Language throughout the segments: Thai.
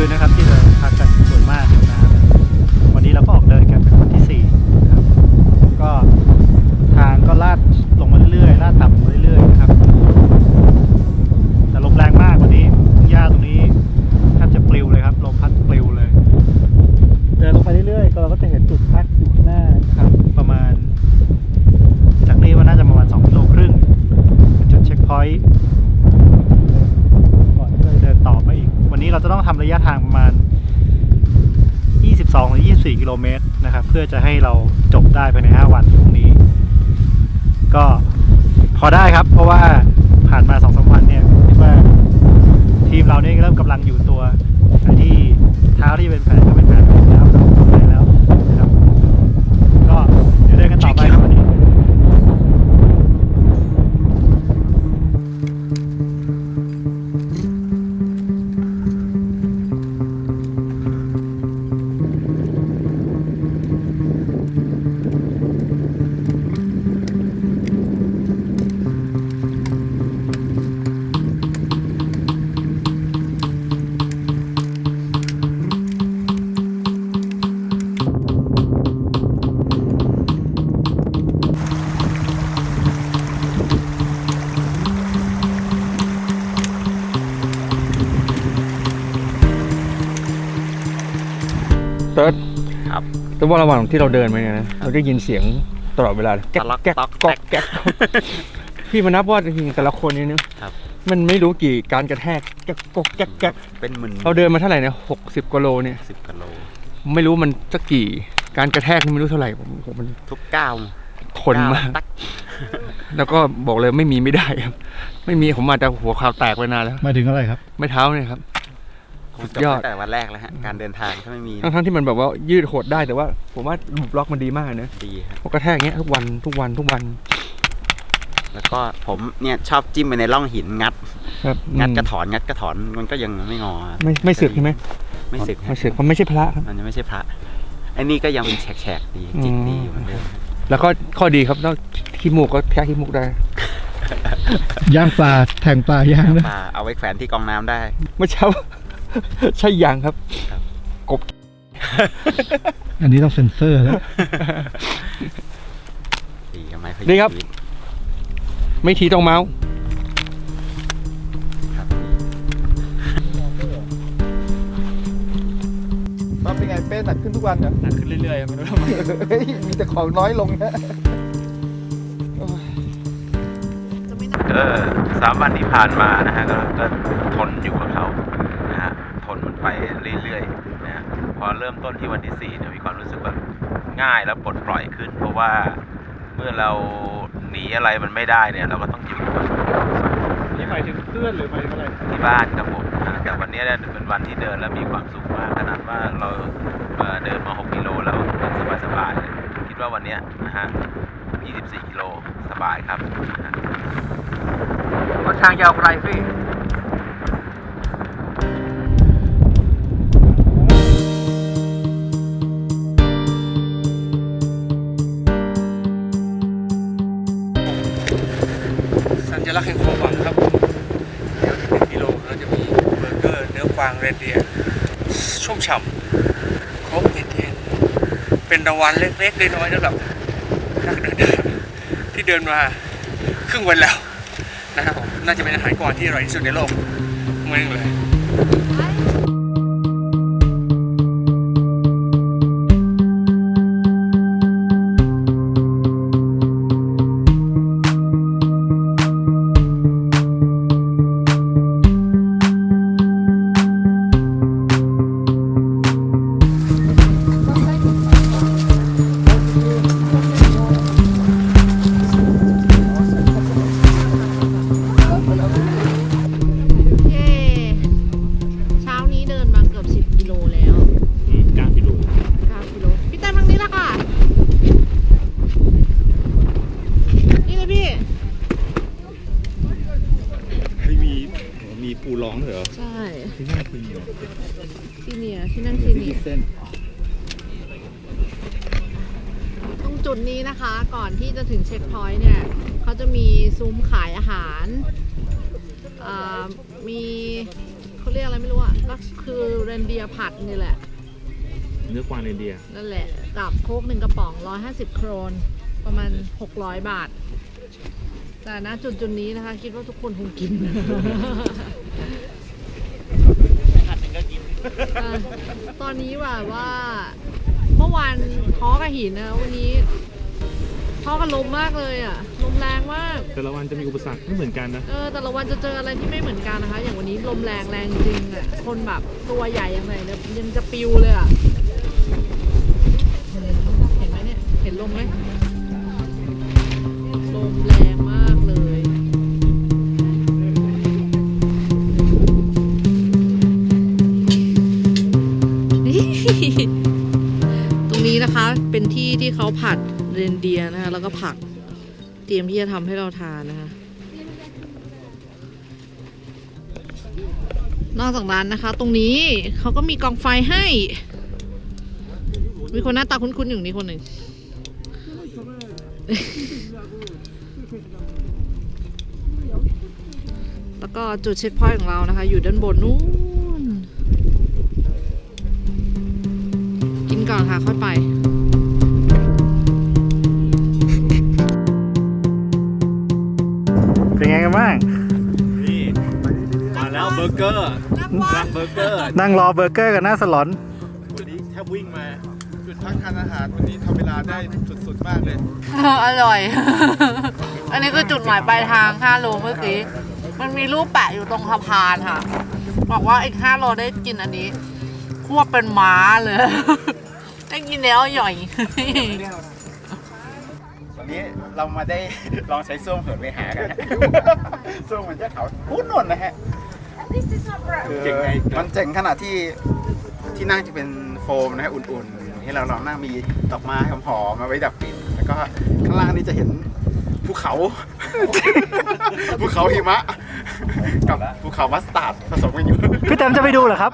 คืนนะครับที่เรา นี้เราจะต้องทำระยะทางประมาณ 22 หรือ 24 กิโลเมตรนะครับ เพื่อจะให้เราจบได้ภายใน 5 วันพรุ่งนี้ ก็พอได้ครับ เพราะว่าผ่านมา2อสวันเนี่ยคิดว่าทีมเราเนี่ยเริ่มกำลังอยู่ตัวที่เท้าที่เป็นแผล เติร์ดครับแต่ว่าระหว่างที่เราเดินไปเนี่ยนะเราได้ยินเสียงตลอดเวลาแก๊กตะลักแก๊กตอกก๊อกแก๊แก๊กกพี่มานับว่าจริงๆแต่ละคนเนี่ยนะครับมันไม่รู้กี่การกระแทกแก๊กก๊อกแก๊กแก๊กเป็นหมื่นเราเดินมาเท่าไหร่เนี่ยหกสิบกว่าโลเนี่ยสิบกิโลไม่รู้มันสักกี่การกระแทกนี่ไม่รู้เท่าไหร่ผมผมมันทุกก้าวทนมากตักแล้วก็บอกเลยไม่มีไม่ได้ครับ ไม่มีผมอาจจะหัวข่าวแตกไปนานแล้วมาถึงอะไรครับ ไม่เท้าเนี่ยครับคง สุจดยบอด ตั้งแต่วันแรกแล้วฮะ การเดินทางถ้าไม่มีทั้งๆที่มันแบบว่ายืดหดได้แต่ว่า ผมว่าบล็อกมันดีมากนะดีครับพอกระแทกอย่างเงี้ยทุกวันทุกวันทุกวันแล้วก็ผมเนี่ยชอบจิ้มไปในร่องหินงัด ครับงัดกระอืถอนงัดกระถอนมันก็ยังไม่งอครับมไม่ไม่สึกใช่ไหมไม่สึกไม่สึกมันไม่ใช่พระครับ มันยังไม่ใช่พระไอ้นี่ก็ยังเป็นแฉกๆดีจิกดีอยู่เหมือนเดิม แล้วก็ข้อดีครับนอกขี้มูกก็แค่ขี้มูกได้ ย่างปลาแทงปลาย่างนะ ปลาเอาไว้แขวนที่กองน้ำได้ เมื่อเช้า ใช่ยางครับอันนี้ต้องเซ็นเซอร์แล้ว ดีกับไม้พยุดีครับชีวิตไม่ทีต้องเมาส์ครับมาเป็นไงเป้หนักขึ้นทุกวันเหรอหนักขึ้นเรื่อยๆไม่รู้ทำไมเฮ้ยมีแต่ของน้อยลงนะก็สามวันที่ผ่านมานะฮะก็ก็ทนอยู่กับเขานะฮะทนมัน ไปเรื่อยๆนะฮะพอเริ่มต้นที่วันที่สี่เนี่ยมีความรู้สึกแบบง่ายแล้วปลดปล่อยขึ้น เพราะว่าเมื่อเราหนีอะไรมันไม่ได้เนี่ย เราก็ต้องอยู่กับมันนี่หมายถึงเพื่อนหรือหมายถึงอะไรที่บ้านครับผมนะแต่วันนี้เนี่ยเป็นวันที่เดินแล้วมีความสุขมากขนาดว่าเราเอ่อเดินมา 6 กิโลแล้วสบายๆเลยคิดว่าวันเนี้ยนะฮะ 24 กิโลสบายครับนะฮะก็ทางยาวไกลพี่ ญลักษณ์แห่งความหวังครับเดี๋ยวหนึ่งกิโลเราจะมีเบอร์เกอร์เนื้อกวางเรนเดียร์ชุ่มฉ่ำครบเย็นๆเป็นรางวัลเล็กๆน้อยๆสำหรับนักเดินทางที่เดินมาครึ่งวันแล้วนะครับผมน่าจะเป็นอาหารก่อนที่อร่อยที่สุดในโลกมืองเลย ปูร้องเหรอ ใช่ที่นั่นคืออยู่ซีเนียร์ที่นั่งซีเนียร์เส้นตรงจุดนี้นะคะ ก่อนที่จะถึงเช็คพอยต์เนี่ยเขาจะมีซุ้มขายอาหารอ่ามีขเขาเรียกอะไรไม่รู้อะก็คือเรนเดียร์ผัดนี่แหละ เนื้อกวางเรนเดียร์นั่นแหละกับโค้กหนึ่งกระป๋อง 150 โครน ประมาณ 600 บาท แต่ณจุดจุดๆนี้นะคะ คิดว่าทุกคนคงกิน ขัดหนึ่งก็กินอะตอนนี้แบบว่า เมื่อวานท้อกับหินนะวันนี้ท้อกับลมมากเลยอะลมแรงมาก แต่ละวันจะมีอุปสรรคไม่เหมือนกันนะ เออแต่ละวันจะเจออะไรที่ไม่เหมือนกันนะคะ อย่างวันนี้ลมแรงแรงจริงอะคนแบบตัวใหญ่ยังไงเนี่ยยังจะปิวเลยอะ ตรงนี้นะคะเป็นที่ที่เขาผัดเรนเดียนะคะ แล้วก็ผักเตรียมที่จะทำให้เราทานนะคะ นอกจากนั้นนะคะ ตรงนี้เขาก็มีกองไฟให้ มีคนหน้าตาคุ้นๆอยู่นี่คนหนึ่งแล้วก็จุดเช็คพอยต์ของเรานะคะ อยู่ด้านบนนู้น อนค่ะ ค่อยไปเป็นไงกันบ้าง นี่มาแล้วเบอร์เกอร์ร้านเบอร์เกอร์นั่งรอเบอร์เกอร์กันหน้าสลอน วันนี้แทบวิ่งมา จุดพักทานอาหารวันนี้ทำเวลาได้สุดๆมากเลย อร่อย อันนี้คือจุดหมายปลายทาง5โลเมื่อกี้ มันมีรูปแปะอยู่ตรงสะพานค่ะ บอกว่าอีก5โลได้กินอันนี้ ควบเป็นม้าเลย ได้กินแล้วอร่อย วันนี้เรามาได้ ลองใช้ส้วมเหินไปหากัน ส้วมเหมือนเจ้าเขาพูดนวลนะฮะเจ๋งไง มันเจ๋งขนาดที่ที่นั่งจะเป็นโฟมนะฮะอุ่นๆให้เราลองนั่งมีดอกไม้หอมๆมาไว้ดับกลิ่นแล้วก็ข้างล่างนี่จะเห็นภูเขา ภูเขาหิมะ กับภูเขามัสตาร์ดผสมกันอยู่ พี่เต็มจะไปดูเหรอครับ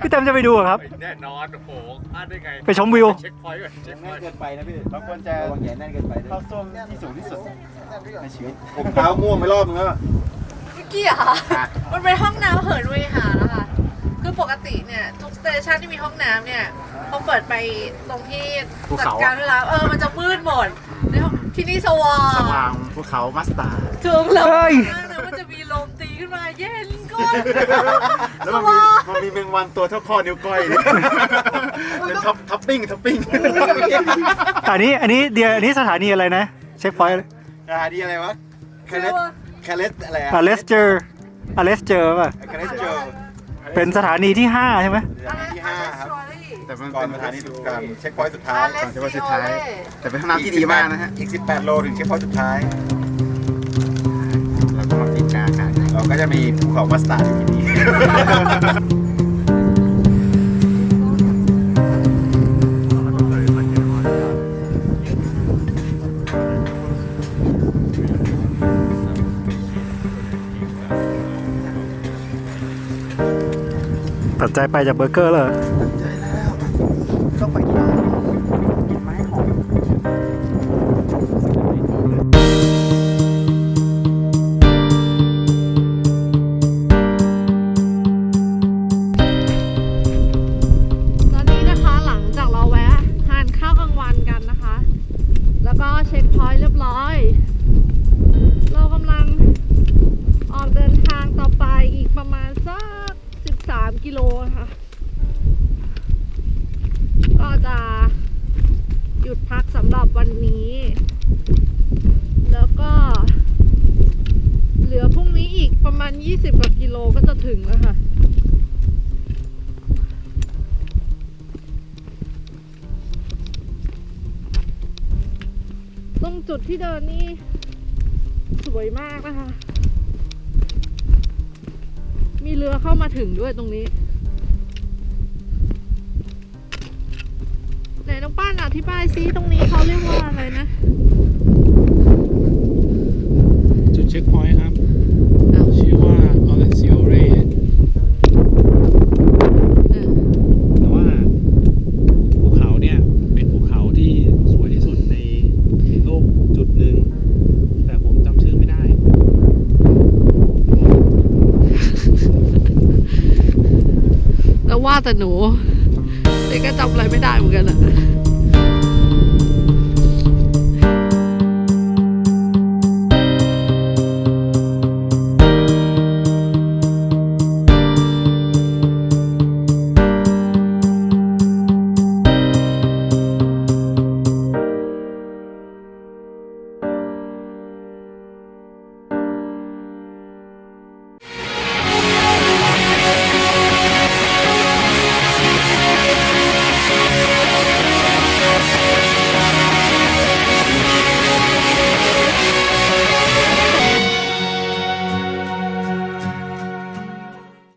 พี่เต็มจะไปดูเหรอครับ แน่นอนโอ้โหพลาดได้ไงไปชมวิว เช็คพอยต์ก่อนเช็คพแน่อนยต์เกินไปนะพี่เราควรจะระวังแย่แน่นเกินไปเข้าส้วมที่สูงที่สุดในชีวิตผมเท้าม่วงไปรอบนึงแล้วเมื่อกี้อะค่ะ มันเป็นห้องน้ำเหินเวหาแล้วค่ะ คือปกติเนี่ย ทุกสเตชันที่มีห้องน้ำเนี่ยพอเปิดไปตรงที่ภูจัดเขาการเวลาเออ มันจะมืดหมดแล้ว ที่นี่สว่างสว่างภูเขามัสตาร์ดถึงแล้วเฮ้ย มากเลยมันจะมีลมตีขึ้นมาเย็นก้น แล้วมันมีมันมีแมงวันตัวเท่าข้อนิ้วก้อยเนี่ยเป็นท็อปท็อปปิ้งท็อปปิ้งอันนี้อันนี้เดียวอันนี้สถานีอะไรนะ เช็คพอยต์ราดีอะไรวะคาเลสคาเลสอะไรอะอเลสเจอร์อเลสเจอร์ป่ะคาเลสโจเป็นสถานีที่ 5 ใช่ไหมที่ห้าครับ แต่มันเป็นสถานีสุดการเช็คพอยต์สุดท้ายก่อนเช็คพอยต์สุดท้าย แต่เป็นห้องน้ำที่ดีมากนะฮะ อีก 18 โลถึงเช็คพอยต์สุดท้ายเราก็มาฟินหน้ากันเราก็จะมีภูเขามัสตาร์ดอยู่ที่นี่ตัดใจไปจากเบอร์เกอร์เลย ถึงแล้วค่ะ ตรงจุดที่เดินนี่ สวยมากนะคะ มีเรือเข้ามาถึงด้วยตรงนี้ ไหนน้องป้านอธิบายซิตรงนี้เขาเรียกว่าอะไรนะ จุดเช็คพอยต์ครับ อ้าว ชื่อว่า o r e n c i o r e เออ แต่ว่าภูเขาเนี่ย เป็นภูเขาที่สวยที่สุดในในโลกจุดหนึ่ง แต่ผมจำชื่อไม่ได้ แต่หนูเด็กก็จำอะไรไม่ได้เหมือนกันอะ